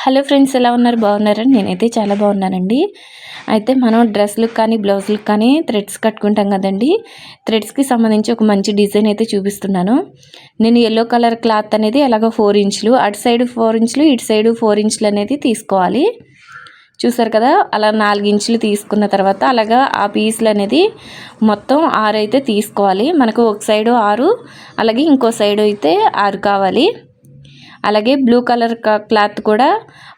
Hello friends ఎలా ఉన్నారు? బాగున్నారని నేనైతే చాలా బాగున్నానండి. అయితే మనం డ్రెస్లకు కానీ బ్లౌజులకు కానీ థ్రెడ్స్ కట్టుకుంటాం కదండి. థ్రెడ్స్కి సంబంధించి ఒక మంచి డిజైన్ అయితే చూపిస్తున్నాను. నేను ఎల్లో కలర్ క్లాత్ అనేది అలాగ ఫోర్ ఇంచులు అటు సైడ్ ఫోర్ ఇంచులు ఇటు సైడ్ ఫోర్ ఇంచులు అనేది తీసుకోవాలి. చూసారు కదా అలా నాలుగు ఇంచులు తీసుకున్న తర్వాత అలాగా ఆ పీసులు అనేది మొత్తం ఆరు అయితే తీసుకోవాలి. మనకు ఒక సైడు ఆరు అలాగే ఇంకో సైడు అయితే ఆరు కావాలి. అలాగే బ్లూ కలర్ క్లాత్ కూడా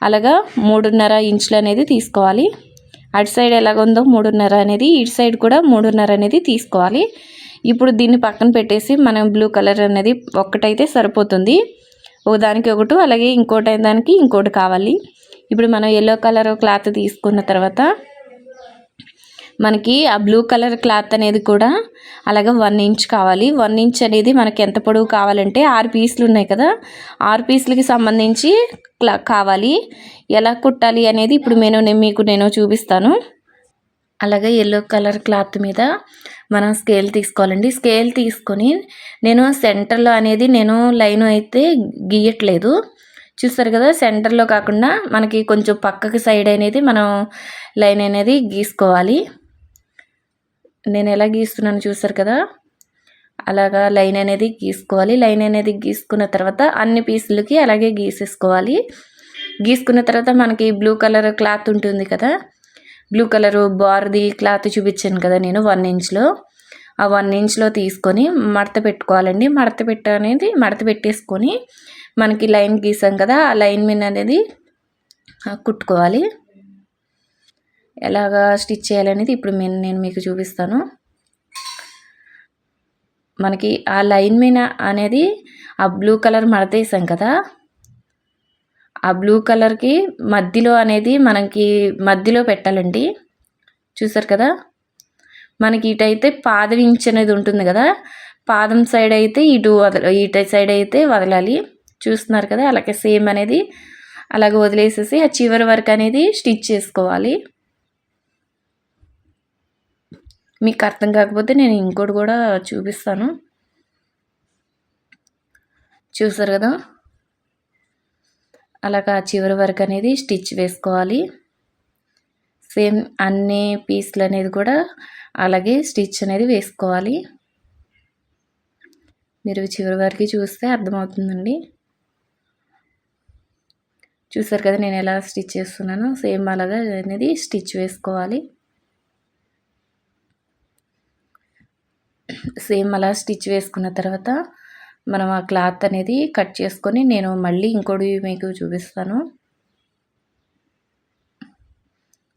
అలాగా మూడున్నర ఇంచులు అనేది తీసుకోవాలి. అటు సైడ్ ఎలాగుందో మూడున్నర అనేది ఇటు సైడ్ కూడా మూడున్నర అనేది తీసుకోవాలి. ఇప్పుడు దీన్ని పక్కన పెట్టేసి మనం బ్లూ కలర్ అనేది ఒక్కటైతే సరిపోతుంది. ఒకదానికి ఒకటి అలాగే ఇంకోటి దానికి ఇంకోటి కావాలి. ఇప్పుడు మనం ఎల్లో కలర్ క్లాత్ తీసుకున్న తర్వాత మనకి ఆ బ్లూ కలర్ క్లాత్ అనేది కూడా అలాగే వన్ ఇంచ్ కావాలి. వన్ ఇంచ్ అనేది మనకి ఎంత పొడవు కావాలంటే ఆరు పీసులు ఉన్నాయి కదా. ఆరు పీసులకి సంబంధించి కావాలి. ఎలా కుట్టాలి అనేది ఇప్పుడు నేను మీకు నేను చూపిస్తాను. అలాగే ఎల్లో కలర్ క్లాత్ మీద మనం స్కేల్ తీసుకోవాలండి. స్కేల్ తీసుకొని నేను సెంటర్లో అనేది నేను లైన్ అయితే గీయట్లేదు. చూస్తారు కదా సెంటర్లో కాకుండా మనకి కొంచెం పక్కకి సైడ్ అనేది మనం లైన్ అనేది గీసుకోవాలి. నేను ఎలా గీస్తున్నాను చూసారు కదా? అలాగా లైన్ అనేది గీసుకోవాలి. లైన్ అనేది గీసుకున్న తర్వాత అన్ని పీసులకి అలాగే గీసేసుకోవాలి. గీసుకున్న తర్వాత మనకి బ్లూ కలర్ క్లాత్ ఉంటుంది కదా? బ్లూ కలరు బార్ది క్లాత్ చూపించాను కదా నేను వన్ ఇంచ్లో. ఆ వన్ ఇంచ్లో తీసుకొని మడత పెట్టుకోవాలండి. మడత పెట్ట అనేది మడత పెట్టేసుకొని మనకి లైన్ గీసాం కదా? ఆ లైన్ మీద అనేది కుట్టుకోవాలి. ఎలాగా స్టిచ్ చేయాలనేది ఇప్పుడు నేను మీకు చూపిస్తాను. మనకి ఆ లైన్ మీద అనేది ఆ బ్లూ కలర్ మడతేసాం కదా. ఆ బ్లూ కలర్కి మధ్యలో అనేది మనకి మధ్యలో పెట్టాలండి. చూసారు కదా? మనకి ఇటైతే పాదం ఇంచ్ అనేది ఉంటుంది కదా? పాదం సైడ్ అయితే ఇటు వదల ఇటు సైడ్ అయితే వదలాలి. చూస్తున్నారు కదా? అలాగే సేమ్ అనేది అలాగే వదిలేసేసి ఆ చివరి వరకు అనేది స్టిచ్ చేసుకోవాలి. మీకు అర్థం కాకపోతే నేను ఇంకోటి కూడా చూపిస్తాను. చూసారు కదా? అలాగా చివరి వరకు అనేది స్టిచ్ వేసుకోవాలి. సేమ్ అన్ని పీస్లు అనేది కూడా అలాగే స్టిచ్ అనేది వేసుకోవాలి. మీరు చివరి వరకు చూస్తే అర్థమవుతుందండి. చూసారు కదా నేను ఎలా స్టిచ్ చేస్తున్నాను? సేమ్ అలాగా అనేది స్టిచ్ వేసుకోవాలి. సేమ్ అలా స్టిచ్ వేసుకున్న తర్వాత మనం ఆ క్లాత్ అనేది కట్ చేసుకొని నేను మళ్ళీ ఇంకోటి మీకు చూపిస్తాను.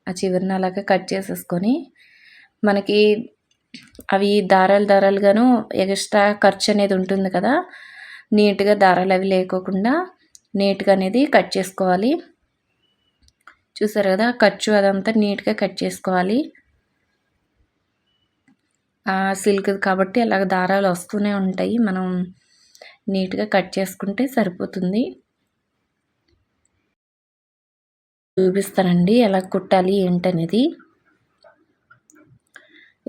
ఆ చివరిని అలాగే కట్ చేసేసుకొని మనకి అవి దారాలు దారాలుగాను ఎక్స్ట్రా ఖర్చు అనేది ఉంటుంది కదా నీట్గా దారాలు అవి లేకోకుండా నీట్గా అనేది కట్ చేసుకోవాలి. చూసారు కదా ఖర్చు అదంతా నీట్గా కట్ చేసుకోవాలి. సిల్క్ కాబట్టి అలాగ దారాలు వస్తూనే ఉంటాయి. మనం నీట్గా కట్ చేసుకుంటే సరిపోతుంది. చూపిస్తానండి ఎలా కుట్టాలి ఏంటనేది.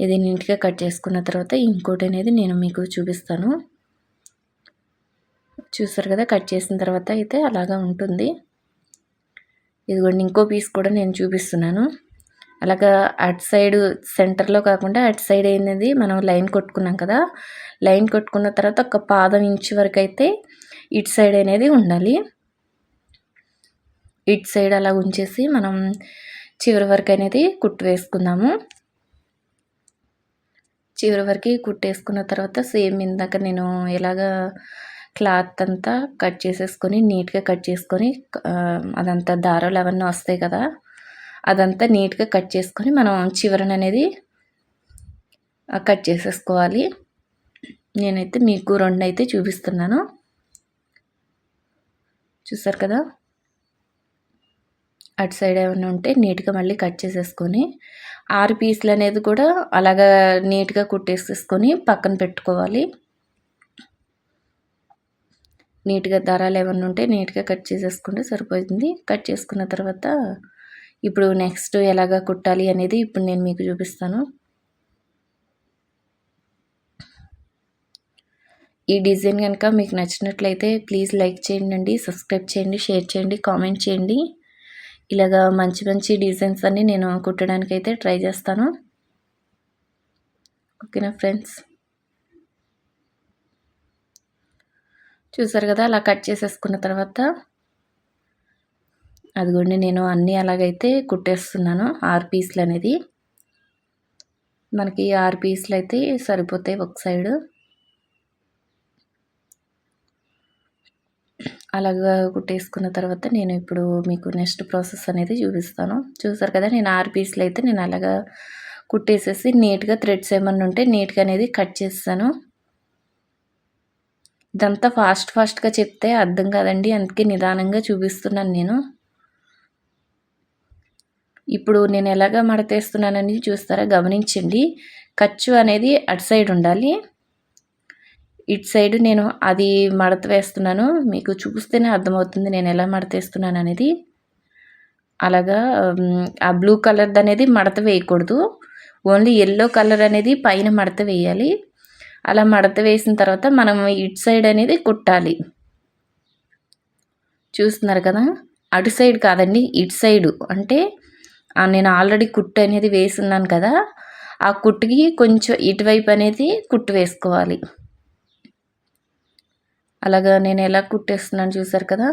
ఇది నీట్గా కట్ చేసుకున్న తర్వాత ఇంకోటి అనేది నేను మీకు చూపిస్తాను. చూసారు కదా కట్ చేసిన తర్వాత అయితే అలాగా ఉంటుంది. ఇదిగోండి ఇంకో పీస్ కూడా నేను చూపిస్తున్నాను. అలాగా అటు సైడ్ సెంటర్లో కాకుండా అటు సైడ్ అయినది మనం లైన్ కొట్టుకున్నాం కదా లైన్ కొట్టుకున్న తర్వాత ఒక పాదం ఇంచు వరకు అయితే ఇటు సైడ్ అనేది ఉండాలి. ఇటు సైడ్ అలా ఉంచేసి మనం చివరి వరకు అనేది కుట్టు వేసుకుందాము. చివరి వరకు కుట్టేసుకున్న తర్వాత సేమ్ ఇందాక నేను ఎలాగా క్లాత్ అంతా కట్ చేసేసుకొని నీట్గా కట్ చేసుకొని అదంతా దారాలు అవన్నీ వస్తాయి కదా అదంతా నీట్గా కట్ చేసుకొని మనం చివరన అనేది కట్ చేసేసుకోవాలి. నేనైతే మీకు రెండు అయితే చూపిస్తున్నాను. చూసారు కదా? అటు సైడ్ ఏమైనా ఉంటే నీట్గా మళ్ళీ కట్ చేసేసుకొని ఆరు పీసులు అనేది కూడా అలాగా నీట్గా కుట్టేసేసుకొని పక్కన పెట్టుకోవాలి. నీట్గా దారాలు ఏమైనా ఉంటే నీట్గా కట్ చేసేసుకుంటే సరిపోతుంది. కట్ చేసుకున్న తర్వాత ఇప్పుడు నెక్స్ట్ ఎలాగ కుట్టాలి అనేది ఇప్పుడు నేను మీకు చూపిస్తాను. ఈ డిజైన్ కనుక మీకు నచ్చినట్లయితే ప్లీజ్ లైక్ చేయండి సబ్స్క్రైబ్ చేయండి షేర్ చేయండి కామెంట్ చేయండి. ఇలాగా మంచి మంచి డిజైన్స్ అన్నీ నేను కుట్టడానికి అయితే ట్రై చేస్తాను ఓకేనా ఫ్రెండ్స్ చూసారు కదా అలా కట్ చేసేసుకున్న తర్వాత అదిగోండి నేను అన్నీ అలాగైతే కుట్టేస్తున్నాను ఆరు పీసులు అనేది. మనకి ఆరు పీసులు అయితే సరిపోతాయి ఒక సైడు. అలాగా కుట్టేసుకున్న తర్వాత నేను ఇప్పుడు మీకు నెక్స్ట్ ప్రాసెస్ అనేది చూపిస్తాను. చూసారు కదా నేను ఆరు పీసులు అయితే నేను అలాగా కుట్టేసేసి నీట్గా థ్రెడ్స్ ఏమన్నా ఉంటే నీట్గా అనేది కట్ చేస్తాను. ఇదంతా ఫాస్ట్ ఫాస్ట్గా చెప్తే అర్థం కాదండి అందుకే నిదానంగా చూపిస్తున్నాను నేను. ఇప్పుడు నేను ఎలాగ మడతేస్తున్నానని చూస్తారా? గమనించండి. ఖర్చు అనేది అటు సైడ్ ఉండాలి. ఇటు సైడ్ నేను అది మడత వేస్తున్నాను. మీకు చూస్తేనే అర్థమవుతుంది నేను ఎలా మడతేస్తున్నాను అనేది. అలాగా ఆ బ్లూ కలర్ది అనేది మడత వేయకూడదు. ఓన్లీ ఎల్లో కలర్ అనేది పైన మడత వేయాలి. అలా మడత వేసిన తర్వాత మనం ఇటు సైడ్ అనేది కుట్టాలి. చూస్తున్నారు కదా? అటు సైడ్ కాదండి ఇటు సైడు. అంటే నేను ఆల్రెడీ కుట్టు అనేది వేసున్నాను కదా ఆ కుట్టుకి కొంచెం ఇటువైపు అనేది కుట్టు వేసుకోవాలి. అలాగా నేను ఎలా కుట్టేస్తున్నాను చూసారు కదా?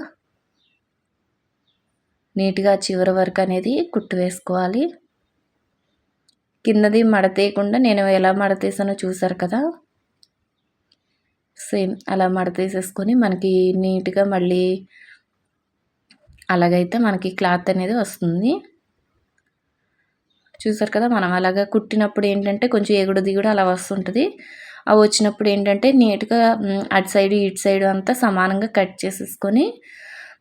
నీట్గా చివరి వరకు అనేది కుట్టు వేసుకోవాలి. కిందది మడతేయకుండా నేను ఎలా మడతేసానో చూసారు కదా? సేమ్ అలా మడతేసేసుకొని మనకి నీట్గా మళ్ళీ అలాగైతే మనకి క్లాత్ అనేది వస్తుంది. చూసారు కదా మనం అలాగా కుట్టినప్పుడు ఏంటంటే కొంచెం ఎగుడు దిగుడు అలా వస్తుంటుంది. అవి వచ్చినప్పుడు ఏంటంటే నీట్గా అటు సైడ్ ఇటు సైడ్ అంతా సమానంగా కట్ చేసేసుకొని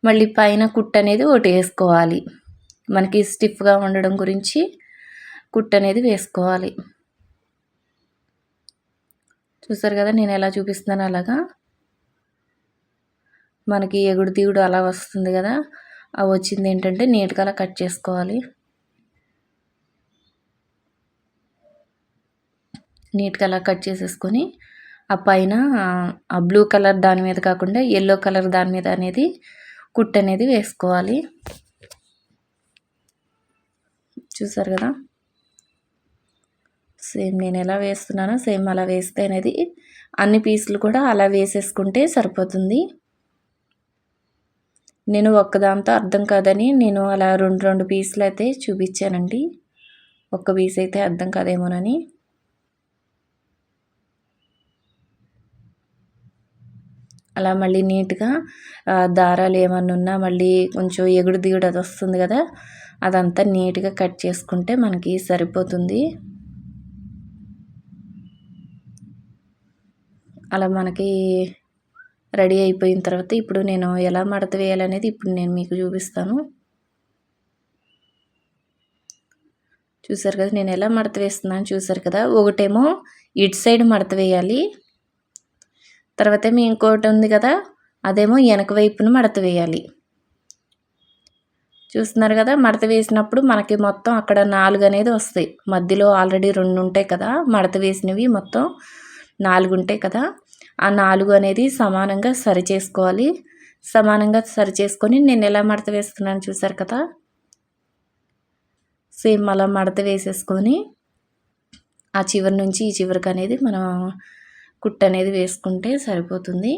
మళ్ళీ పైన కుట్ అనేది ఒకటి వేసుకోవాలి. మనకి స్టిఫ్గా ఉండడం గురించి కుట్ అనేది వేసుకోవాలి. చూసారు కదా నేను ఎలా చూపిస్తున్నాను అలాగా. మనకి ఎగుడు దిగుడు అలా వస్తుంది కదా అవి వచ్చింది ఏంటంటే నీట్గా అలా కట్ చేసుకోవాలి. నీట్గా అలా కట్ చేసేసుకొని ఆ పైన ఆ బ్లూ కలర్ దాని మీద కాకుండా ఎల్లో కలర్ దాని మీద అనేది కుట్ అనేది వేసుకోవాలి. చూసారు కదా? సేమ్ నేను ఎలా వేస్తున్నానో సేమ్ అలా వేస్తే అనేది అన్ని పీసులు కూడా అలా వేసేసుకుంటే సరిపోతుంది. నేను ఒక్కదాంతో అర్థం కాదని నేను అలా రెండు రెండు పీసులు అయితే చూపించానండి. ఒక్క పీస్ అయితే అర్థం కాదేమోనని. అలా మళ్ళీ నీట్గా దారాలు ఏమన్నా ఉన్నా మళ్ళీ కొంచెం ఎగుడు దిగుడు అది వస్తుంది కదా అదంతా నీట్గా కట్ చేసుకుంటే మనకి సరిపోతుంది. అలా మనకి రెడీ అయిపోయిన తర్వాత ఇప్పుడు నేను ఎలా మడత వేయాలనేది ఇప్పుడు నేను మీకు చూపిస్తాను. చూసారు కదా నేను ఎలా మడత వేస్తున్నాను చూసారు కదా ఒకటేమో ఇటు సైడ్ మడత వేయాలి. తర్వాత మీ ఇంకోటి ఉంది కదా అదేమో వెనక వైపున మడత వేయాలి. చూస్తున్నారు కదా మడత వేసినప్పుడు మనకి మొత్తం అక్కడ నాలుగు అనేది వస్తాయి. మధ్యలో ఆల్రెడీ రెండు ఉంటాయి కదా మడత వేసినవి మొత్తం నాలుగు ఉంటాయి కదా ఆ నాలుగు అనేది సమానంగా సరి చేసుకోవాలి. సమానంగా సరి చేసుకొని నేను ఎలా మడత వేస్తున్నాను చూసారు కదా? సేమ్ అలా మడత వేసేసుకొని ఆ చివరి నుంచి ఈ చివరికి అనేది మనం కుట్ అనేది వేసుకుంటే సరిపోతుంది.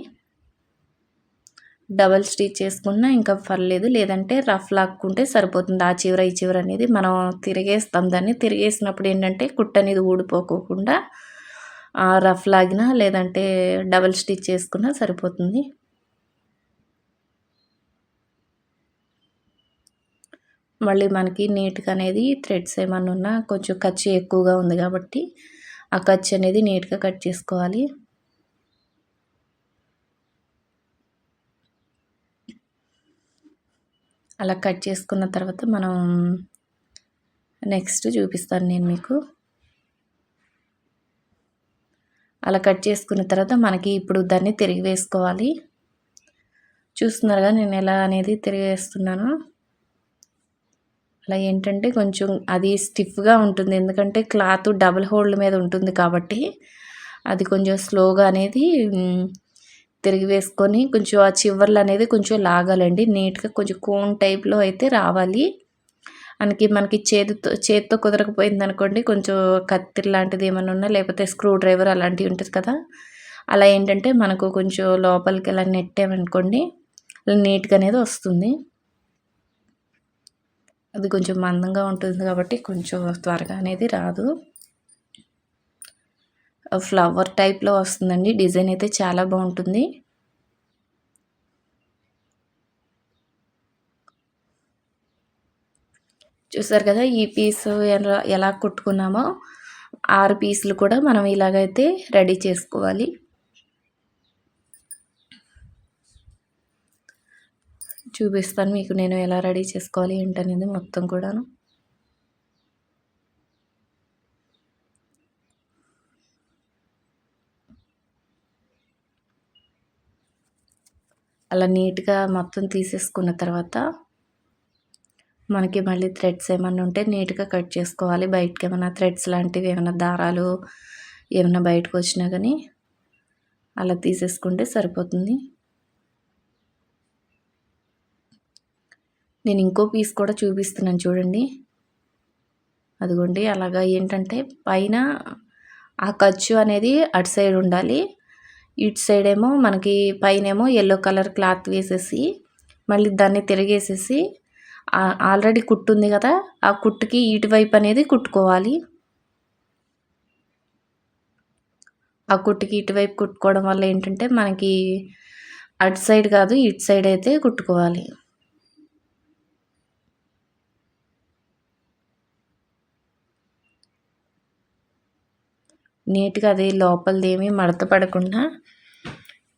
డబల్ స్టిచ్ చేసుకున్నా ఇంకా పర్లేదు. లేదంటే రఫ్ లాక్కుంటే సరిపోతుంది. ఆ చివర ఈ చివర అనేది మనం తిరిగేస్తాం. దాన్ని తిరిగేసినప్పుడు ఏంటంటే కుట్ అనేది ఊడిపోకోకుండా రఫ్ లాగినా లేదంటే డబల్ స్టిచ్ చేసుకున్నా సరిపోతుంది. మళ్ళీ మనకి నీట్గా అనేది థ్రెడ్స్ ఏమన్నా ఉన్నా కొంచెం ఖర్చు ఎక్కువగా ఉంది కాబట్టి ఆ ఖర్చు అనేది నీట్గా కట్ చేసుకోవాలి. అలా కట్ చేసుకున్న తర్వాత మనం నెక్స్ట్ చూపిస్తాను నేను మీకు. అలా కట్ చేసుకున్న తర్వాత మనకి ఇప్పుడు దాన్ని తిరిగి వేసుకోవాలి. చూస్తున్నారు నేను ఎలా అనేది తిరిగి వేస్తున్నాను. అలా ఏంటంటే కొంచెం అది స్టిఫ్గా ఉంటుంది. ఎందుకంటే క్లాత్ డబుల్ హోల్డ్ మీద ఉంటుంది కాబట్టి అది కొంచెం స్లోగా అనేది తిరిగి వేసుకొని కొంచెం ఆ చివర్లు అనేది కొంచెం లాగాలండి. నీట్గా కొంచెం కోన్ టైప్లో అయితే రావాలి. మనకి మనకి చేతితో చేతితో కుదరకపోయింది అనుకోండి కొంచెం కత్తిరి లాంటిది ఏమైనా ఉన్నా లేకపోతే స్క్రూ డ్రైవర్ అలాంటివి ఉంటుంది కదా. అలా ఏంటంటే మనకు కొంచెం లోపలికి అలా నెట్టామనుకోండి నీట్గా అనేది వస్తుంది. అది కొంచెం మందంగా ఉంటుంది కాబట్టి కొంచెం త్వరగా అనేది రాదు. ఫ్లవర్ టైప్లో వస్తుందండి. డిజైన్ అయితే చాలా బాగుంటుంది. చూసారు కదా ఈ పీస్ ఎలా ఎలా కుట్టుకున్నామో? ఆరు పీసులు కూడా మనం ఇలాగైతే రెడీ చేసుకోవాలి. చూపిస్తాను మీకు నేను ఎలా రెడీ చేసుకోవాలి ఏంటనేది మొత్తం కూడాను. అలా నీట్గా మొత్తం తీసేసుకున్న తర్వాత మనకి మళ్ళీ థ్రెడ్స్ ఏమైనా ఉంటే నీట్గా కట్ చేసుకోవాలి. బయటకి ఏమైనా థ్రెడ్స్ లాంటివి ఏమైనా దారాలు ఏమైనా బయటకు వచ్చినా కానీ అలా తీసేసుకుంటే సరిపోతుంది. నేను ఇంకో పీస్ కూడా చూపిస్తున్నాను చూడండి. అదిగోండి అలాగా ఏంటంటే పైన ఆ ఖర్చు అనేది అటు సైడ్ ఉండాలి. ఇటు సైడ్ ఏమో మనకి పైన ఏమో ఎల్లో కలర్ క్లాత్ వేసేసి మళ్ళీ దాన్ని తిరిగేసేసి ఆల్రెడీ కుట్టు ఉంది కదా ఆ కుట్టుకి ఇటువైపు అనేది కుట్టుకోవాలి. ఆ కుట్టుకి ఇటువైపు కుట్టుకోవడం వల్ల ఏంటంటే మనకి అటు సైడ్ కాదు ఇటు సైడ్ అయితే కుట్టుకోవాలి. నీట్గా అది లోపలిది ఏమీ మడత పడకుండా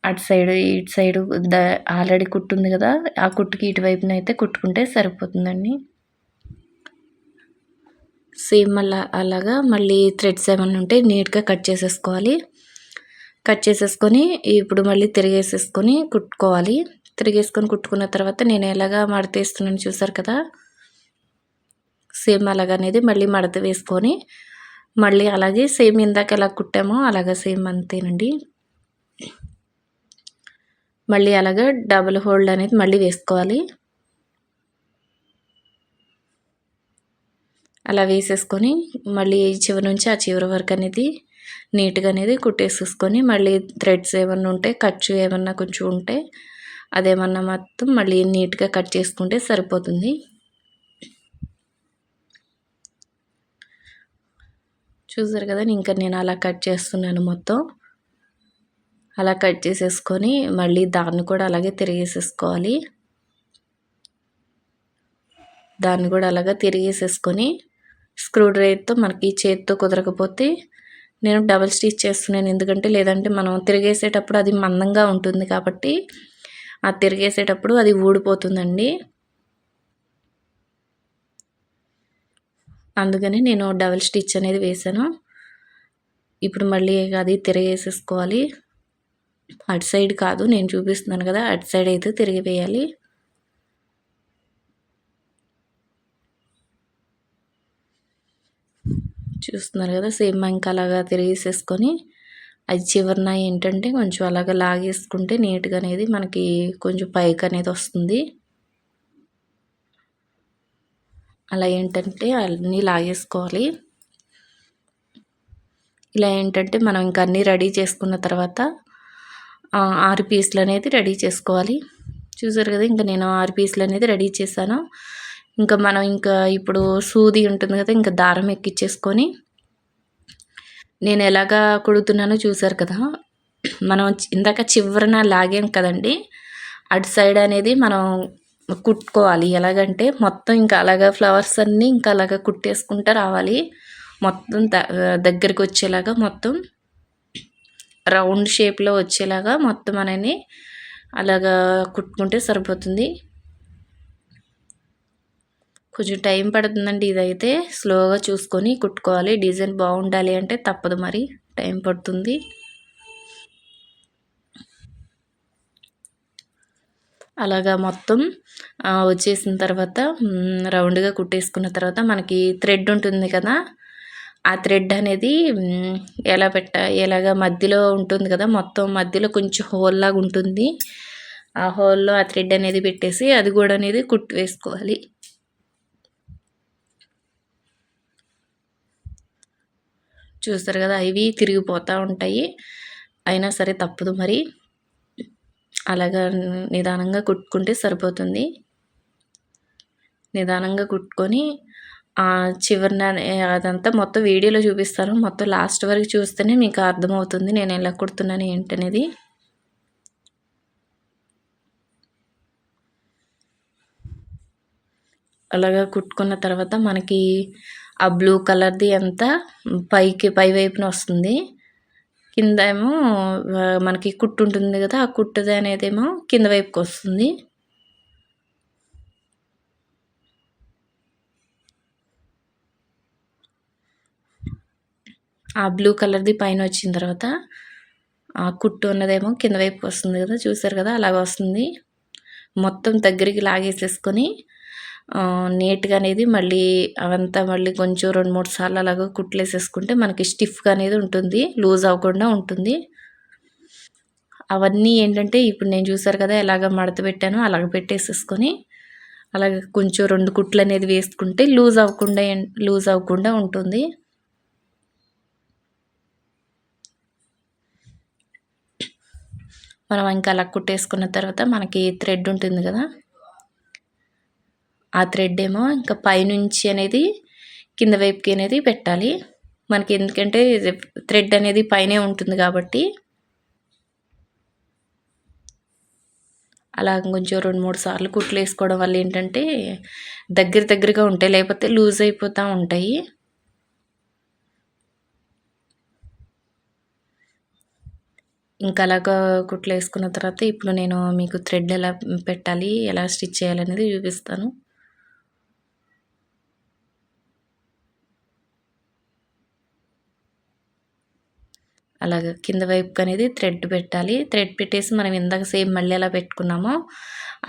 అటు సైడ్ ఇటు సైడు ద ఆల్రెడీ కుట్టు ఉంది కదా ఆ కుట్టుకి ఇటువైపున అయితే కుట్టుకుంటే సరిపోతుందండి. సేమ్ అలా అలాగా మళ్ళీ థ్రెడ్స్ ఏమైనా ఉంటే నీట్గా కట్ చేసేసుకోవాలి. కట్ చేసేసుకొని ఇప్పుడు మళ్ళీ తిరిగేసేసుకొని కుట్టుకోవాలి. తిరిగేసుకొని కుట్టుకున్న తర్వాత నేను ఎలాగా మడత వేస్తున్నాను చూసారు కదా? సేమ్ అలాగనేది మళ్ళీ మడత వేసుకొని మళ్ళీ అలాగే సేమ్ ఇందాక ఎలా కుట్టామో అలాగా సేమ్ అంతేనండి. మళ్ళీ అలాగా డబుల్ హోల్డ్ అనేది మళ్ళీ వేసుకోవాలి. అలా వేసేసుకొని మళ్ళీ చివరి నుంచి ఆ చివరి వరకు అనేది నీట్గా అనేది కుట్టేసేసుకొని మళ్ళీ థ్రెడ్స్ ఏమన్నా ఉంటే ఖర్చు ఏమన్నా కొంచెం ఉంటే అదేమన్నా మొత్తం మళ్ళీ నీట్గా కట్ చేసుకుంటే సరిపోతుంది. చూసారు కదా ఇంకా నేను అలా కట్ చేస్తున్నాను మొత్తం. అలా కట్ చేసేసుకొని మళ్ళీ దాన్ని కూడా అలాగే తిరిగేసేసుకోవాలి. దాన్ని కూడా అలాగా తిరిగేసేసుకొని స్క్రూ డ్రైవర్తో మనకి చేతితో కుదరకపోతే నేను డబల్ స్టిచ్ చేస్తున్నాను. ఎందుకంటే లేదంటే మనం తిరిగేసేటప్పుడు అది మందంగా ఉంటుంది కాబట్టి ఆ తిరిగేసేటప్పుడు అది ఊడిపోతుందండి. అందుకని నేను డబల్ స్టిచ్ అనేది వేసాను. ఇప్పుడు మళ్ళీ అది తిరిగేసేసుకోవాలి. అటు సైడ్ కాదు నేను చూపిస్తున్నాను కదా అటు సైడ్ అయితే తిరిగి వేయాలి. చూస్తున్నారు కదా సేమ్ ఇంకా అలాగా తిరిగేసేసుకొని అది చివరిన ఏంటంటే కొంచెం అలాగా లాగేసుకుంటే నీట్గా అనేది మనకి కొంచెం పైకి అనేది వస్తుంది. అలా ఏంటంటే అన్నీ లాగేసుకోవాలి. ఇలా ఏంటంటే మనం ఇంకా అన్నీ రెడీ చేసుకున్న తర్వాత ఆరు పీసులు అనేది రెడీ చేసుకోవాలి. చూసారు కదా ఇంకా నేను ఆరు పీసులు అనేది రెడీ చేశాను. ఇంకా మనం ఇంకా ఇప్పుడు సూది ఉంటుంది కదా ఇంకా దారం ఎక్కిచ్చేసుకొని నేను ఎలాగా కుడుతున్నానో చూసారు కదా. మనం ఇందాక చివరన లాగాం కదండి అటు సైడ్ అనేది మనం కుట్టుకోవాలి. ఎలాగంటే మొత్తం ఇంకా అలాగా ఫ్లవర్స్ అన్నీ ఇంకా అలాగా కుట్టేసుకుంటూ రావాలి. మొత్తం దగ్గరికి వచ్చేలాగా మొత్తం రౌండ్ షేప్లో వచ్చేలాగా మొత్తం అనేది అలాగా కుట్టుకుంటే సరిపోతుంది. కొంచెం టైం పడుతుందండి ఇదైతే. స్లోగా చూసుకొని కుట్టుకోవాలి. డిజైన్ బాగుండాలి అంటే తప్పదు మరి. టైం పడుతుంది. అలాగా మొత్తం వచ్చేసిన తర్వాత రౌండ్గా కుట్టేసుకున్న తర్వాత మనకి థ్రెడ్ ఉంటుంది కదా? ఆ థ్రెడ్ అనేది ఎలా పెట్ట ఎలాగ మధ్యలో ఉంటుంది కదా? మొత్తం మధ్యలో కొంచెం హోల్ లాగా ఉంటుంది. ఆ హోల్లో ఆ థ్రెడ్ అనేది పెట్టేసి అది కూడా అనేది కుట్టు వేసుకోవాలి. చూస్తారు కదా? ఇవి తిరిగిపోతూ ఉంటాయి. అయినా సరే తప్పదు మరి. అలాగా నిదానంగా కుట్టుకుంటే సరిపోతుంది. నిదానంగా కుట్టుకొని చివరిన అదంతా మొత్తం వీడియోలో చూపిస్తాను. మొత్తం లాస్ట్ వరకు చూస్తేనే మీకు అర్థమవుతుంది నేను ఎలా కుడుతున్నాను ఏంటనేది. అలాగా కుట్టుకున్న తర్వాత మనకి ఆ బ్లూ కలర్ది అంతా పైకి పై వైపున వస్తుంది. కింద ఏమో మనకి కుట్టు ఉంటుంది కదా ఆ కుట్టుది అనేదేమో కింద వైపుకి వస్తుంది. ఆ బ్లూ కలర్ది పైన వచ్చిన తర్వాత ఆ కుట్టు ఉన్నదేమో కింద వైపుకి వస్తుంది కదా చూసారు కదా అలాగ వస్తుంది. మొత్తం దగ్గరికి లాగేసేసుకొని నీట్గా అనేది మళ్ళీ అవంతా మళ్ళీ కొంచెం రెండు మూడు సార్లు అలాగ కుట్లేసేసుకుంటే మనకి స్టిఫ్గా అనేది ఉంటుంది లూజ్ అవ్వకుండా ఉంటుంది. అవన్నీ ఏంటంటే ఇప్పుడు నేను చూసారు కదా ఎలాగ మడత పెట్టానో అలాగ పెట్టేసేసుకొని అలాగే కొంచెం రెండు కుట్లు అనేది వేసుకుంటే లూజ్ అవ్వకుండా లూజ్ అవ్వకుండా ఉంటుంది. మనం ఇంకా అలా కుట్టేసుకున్న తర్వాత మనకి థ్రెడ్ ఉంటుంది కదా ఆ థ్రెడ్ ఏమో ఇంకా పైనుంచి అనేది కింద వైపుకి అనేది పెట్టాలి. మనకి ఎందుకంటే థ్రెడ్ అనేది పైనే ఉంటుంది కాబట్టి. అలా కొంచెం రెండు మూడు సార్లు కుట్లు వేసుకోవడం వల్ల ఏంటంటే దగ్గర దగ్గరగా ఉంటాయి లేకపోతే లూజ్ అయిపోతూ ఉంటాయి. ఇంకా అలాగా కుట్లు వేసుకున్న తర్వాత ఇప్పుడు నేను మీకు థ్రెడ్ ఎలా పెట్టాలి ఎలా స్టిచ్ చేయాలనేది చూపిస్తాను. అలాగ కింద వైపుకి అనేది థ్రెడ్ పెట్టాలి. థ్రెడ్ పెట్టేసి మనం ఇందాక సేమ్ మళ్ళీ ఎలా పెట్టుకున్నామో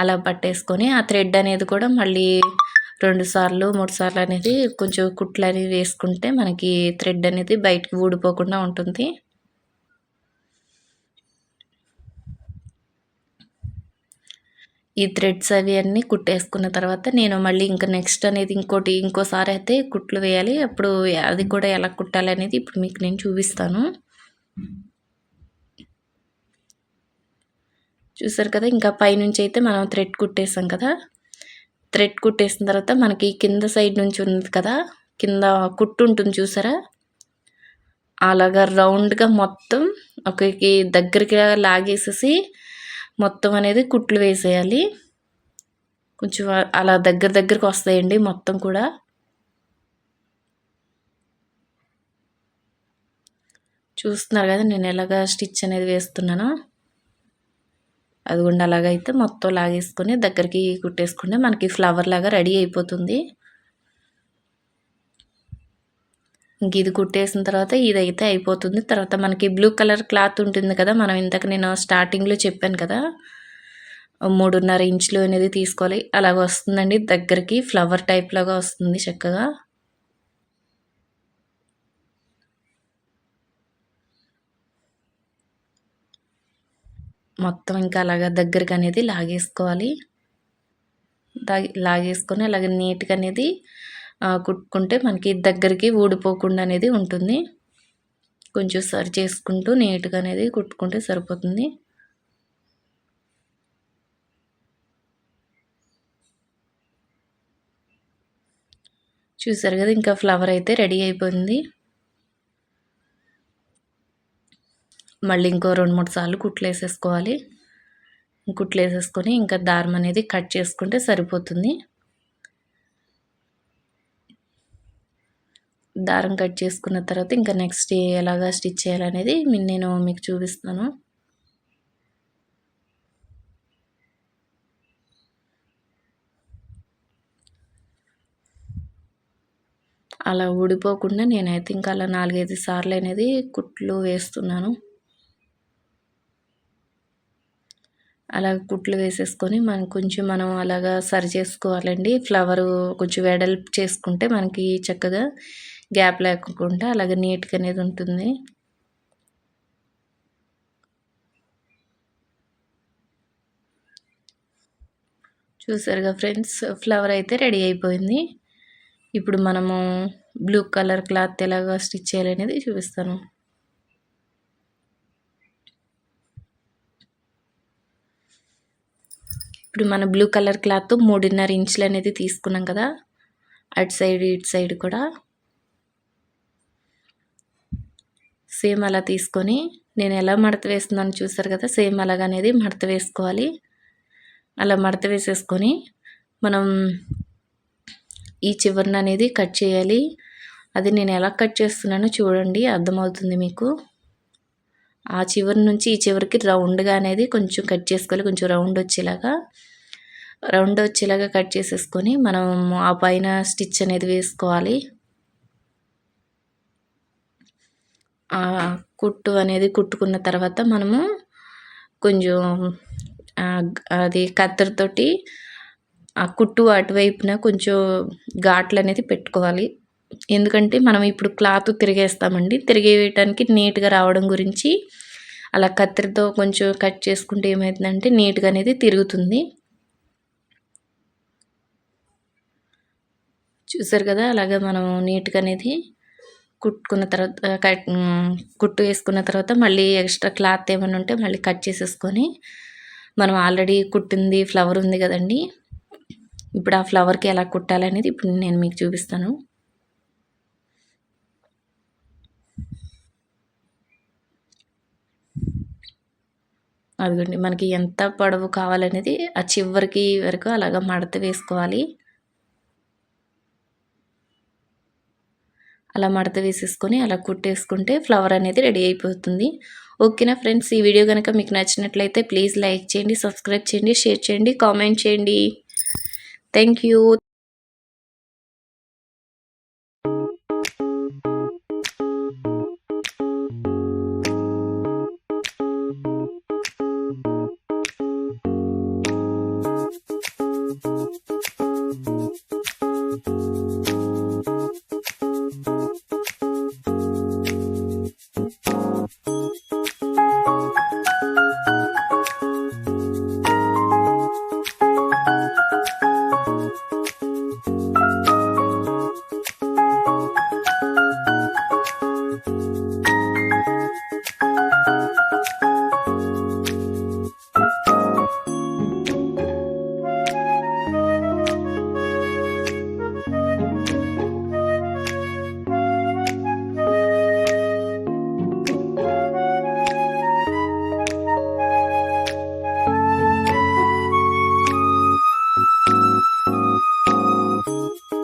అలా పట్టేసుకొని ఆ థ్రెడ్ అనేది కూడా మళ్ళీ రెండు సార్లు మూడు సార్లు అనేది కొంచెం కుట్లు అనేది వేసుకుంటే మనకి థ్రెడ్ అనేది బయటకు ఊడిపోకుండా ఉంటుంది. ఈ థ్రెడ్స్ అవి అన్నీ కుట్టేసుకున్న తర్వాత నేను మళ్ళీ ఇంకా నెక్స్ట్ అనేది ఇంకోటి ఇంకోసారి అయితే కుట్లు వేయాలి. అప్పుడు అది కూడా ఎలా కుట్టాలి అనేది ఇప్పుడు మీకు నేను చూపిస్తాను. చూసారు కదా ఇంకా పైనుంచి అయితే మనం థ్రెడ్ కుట్టేసాం కదా. థ్రెడ్ కుట్టేసిన తర్వాత మనకి కింద సైడ్ నుంచి ఉంది కదా కింద కుట్టు ఉంటుంది చూసారా? అలాగా రౌండ్గా మొత్తం ఒకరికి దగ్గరికి లాగేసేసి మొత్తం అనేది కుట్లు వేసేయాలి. కొంచెం అలా దగ్గర దగ్గరకు వస్తాయండి మొత్తం కూడా. చూస్తున్నారు కదా నేను ఎలాగా స్టిచ్ అనేది వేస్తున్నానో. అదిగోండి అలాగైతే మొత్తం లాగేసుకొని దగ్గరికి కుట్టేసుకుంటే మనకి ఫ్లవర్ లాగా రెడీ అయిపోతుంది. ఇంక ఇది కుట్టేసిన తర్వాత ఇదైతే అయిపోతుంది. తర్వాత మనకి బ్లూ కలర్ క్లాత్ ఉంటుంది కదా మనం ఇంతకు నేను స్టార్టింగ్లో చెప్పాను కదా మూడున్నర ఇంచులు అనేది తీసుకోవాలి. అలాగ వస్తుందండి దగ్గరికి ఫ్లవర్ టైప్ లాగా వస్తుంది చక్కగా. మొత్తం ఇంకా అలాగ దగ్గరికి అనేది లాగేసుకోవాలి. లాగేసుకొని అలాగ నీట్గా అనేది కుట్టుకుంటే మనకి దగ్గరికి ఊడిపోకుండా అనేది ఉంటుంది. కొంచెం సరి చేసుకుంటూ నీట్గా అనేది కుట్టుకుంటే సరిపోతుంది. చూసారు కదా ఇంకా ఫ్లవర్ అయితే రెడీ అయిపోయింది. మళ్ళీ ఇంకో రెండు మూడు సార్లు కుట్లు వేసేసుకోవాలి కుట్లు వేసేసుకొని ఇంకా దారం అనేది కట్ చేసుకుంటే సరిపోతుంది. దారం కట్ చేసుకున్న తర్వాత ఇంకా నెక్స్ట్ ఎలాగా స్టిచ్ చేయాలనేది నేను మీకు చూపిస్తాను. అలా ఊడిపోకుండా నేనైతే ఇంకా అలా నాలుగైదు సార్లు అనేది కుట్లు వేస్తున్నాను. అలా కుట్లు వేసేసుకొని మనం కొంచెం మనం అలాగా సరి చేసుకోవాలండి. ఫ్లవరు కొంచెం వెడల్పు చేసుకుంటే మనకి చక్కగా గ్యాప్ లేకుండా అలాగే నీట్గా అనేది ఉంటుంది. చూసారుగా ఫ్రెండ్స్ ఫ్లవర్ అయితే రెడీ అయిపోయింది. ఇప్పుడు మనము బ్లూ కలర్ క్లాత్ ఎలాగ స్టిచ్ చేయాలి అనేది చూపిస్తాను. ఇప్పుడు మన బ్లూ కలర్ క్లాత్ మూడున్నర ఇంచులు అనేది తీసుకున్నాం కదా. అటు సైడ్ ఇటు సైడ్ కూడా. సేమ్ అలా తీసుకొని నేను ఎలా మడత వేస్తున్నాను చూసారు కదా సేమ్ అలాగనేది మడత వేసుకోవాలి. అలా మడత వేసేసుకొని మనం ఈ చివరిని అనేది కట్ చేయాలి. అది నేను ఎలా కట్ చేస్తున్నానో చూడండి అర్థమవుతుంది మీకు. ఆ చివరి నుంచి ఈ చివరికి రౌండ్గా అనేది కొంచెం కట్ చేసుకోవాలి. కొంచెం రౌండ్ వచ్చేలాగా రౌండ్ వచ్చేలాగా కట్ చేసేసుకొని మనం ఆ పైన స్టిచ్ అనేది వేసుకోవాలి. కుట్టు అనేది కుట్టుకున్న తర్వాత మనము కొంచెం అది కత్తెరతోటి ఆ కుట్టు అటువైపున కొంచెం ఘాట్లు అనేది పెట్టుకోవాలి. ఎందుకంటే మనం ఇప్పుడు క్లాత్ తిరిగేస్తామండి. తిరిగేయటానికి నీట్గా రావడం గురించి అలా కత్తిరితో కొంచెం కట్ చేసుకుంటే ఏమవుతుందంటే నీట్గా అనేది తిరుగుతుంది. చూసారు కదా? అలాగే మనం నీట్గా అనేది కుట్టుకున్న తర్వాత కట్ కుట్టు వేసుకున్న తర్వాత మళ్ళీ ఎక్స్ట్రా క్లాత్ ఏమైనా ఉంటే మళ్ళీ కట్ చేసేసుకొని మనం ఆల్రెడీ కుట్టింది ఫ్లవర్ ఉంది కదండి. ఇప్పుడు ఆ ఫ్లవర్కి ఎలా కుట్టాలనేది ఇప్పుడు నేను మీకు చూపిస్తాను. అదిగోండి మనకి ఎంత పొడవు కావాలనేది ఆ చివరికి వరకు అలాగ మడత వేసుకోవాలి. అలా మడత వేసేసుకొని అలా కుట్టేసుకుంటే ఫ్లవర్ అనేది రెడీ అయిపోతుంది. ఓకేనా ఫ్రెండ్స్ ఈ వీడియో కనుక మీకు నచ్చినట్లయితే ప్లీజ్ లైక్ చేయండి సబ్స్క్రైబ్ చేయండి షేర్ చేయండి కామెంట్ చేయండి. థ్యాంక్ ああ。